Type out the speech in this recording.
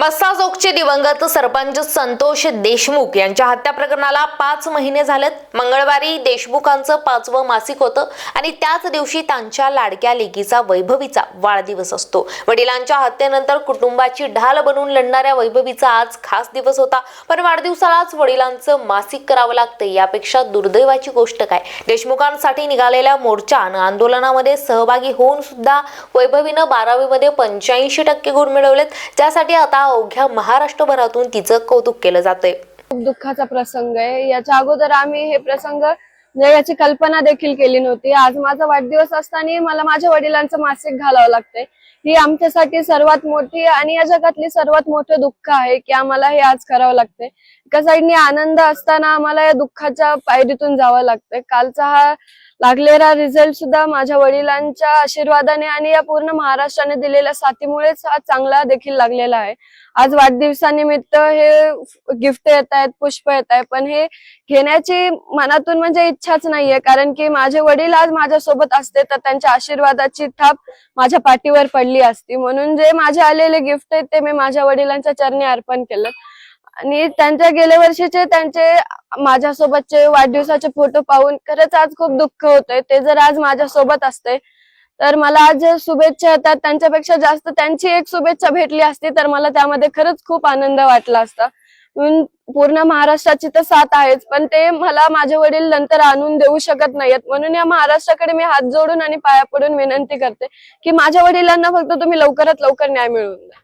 मस्साजोगचे दिवंगत सरपंच संतोष देशमुख यांच्या हत्या प्रकरणाला पाच महिने झालेत. मंगळवारी देशमुखांचं पाचवं मासिक होतं आणि त्याच दिवशी त्यांच्या लाडक्या लेकीचा वैभवीचा वाढदिवस असतो. वडिलांच्या हत्येनंतर कुटुंबाची ढाल बनून लढणाऱ्या वैभवीचा आज खास दिवस होता. पण वाढदिवसालाच वडिलांचं मासिक करावं लागतं यापेक्षा दुर्दैवाची गोष्ट काय? देशमुखांसाठी निघालेल्या मोर्चा आणि आंदोलनामध्ये सहभागी होऊन सुद्धा वैभवीनं बारावीमध्ये पंच्याऐंशी टक्के गुण मिळवलेत. ज्यासाठी आता अवघ्या महाराष्ट्रभरातून तिचं कौतुक केलं जातंय. खूप दुःखाचा प्रसंग आहे. याच्या अगोदर आम्ही हे प्रसंग याची कल्पना देखील केली नव्हती. आज माझा वाढदिवस असताना मला माझ्या वडिलांचं मासिक घालावं लागतंय. ही आमच्यासाठी सर्वात मोठी आणि या जगातली सर्वात मोठं दुःख आहे की आम्हाला हे आज करावं लागतंय. एका साईडने आनंद असताना आम्हाला या दुःखाच्या पायरीतून जावं लागतंय. कालचा हा लागलेला रिझल्ट सुद्धा माझ्या वडिलांच्या आशीर्वादाने आणि या पूर्ण महाराष्ट्राने दिलेल्या साथीमुळेच हा चांगला देखील लागलेला आहे. आज वाढदिवसानिमित्त हे गिफ्ट येत आहेत पुष्प येत आहे पण हे घेण्याची मनातून म्हणजे इच्छाच नाहीये. कारण की माझे वडील आज माझ्यासोबत असते तर त्यांच्या आशीर्वादाची थाप माझ्या पाठीवर पडली असती. म्हणून जे माझे आलेले गिफ्ट आहेत ते मी माझ्या वडिलांच्या चरणी अर्पण केलं. आणि त्यांच्या गेल्या वर्षीचे त्यांचे माझ्यासोबतचे वाढदिवसाचे फोटो पाहून खरंच आज खूप दुःख होतंय. ते जर आज माझ्यासोबत असते तर मला आज शुभेच्छा येतात त्यांच्यापेक्षा जास्त त्यांची एक शुभेच्छा भेटली असती तर मला त्यामध्ये खरंच खूप आनंद वाटला असता. पूर्ण महाराष्ट्राची तर साथ आहेच पण ते मला माझे वडील नंतर आणून देऊ शकत नाहीयेत. म्हणून या महाराष्ट्राकडे मी हात जोडून आणि पाया पडून विनंती करते की माझ्या वडिलांना फक्त तुम्ही लवकरात लवकर न्याय मिळवून द्या.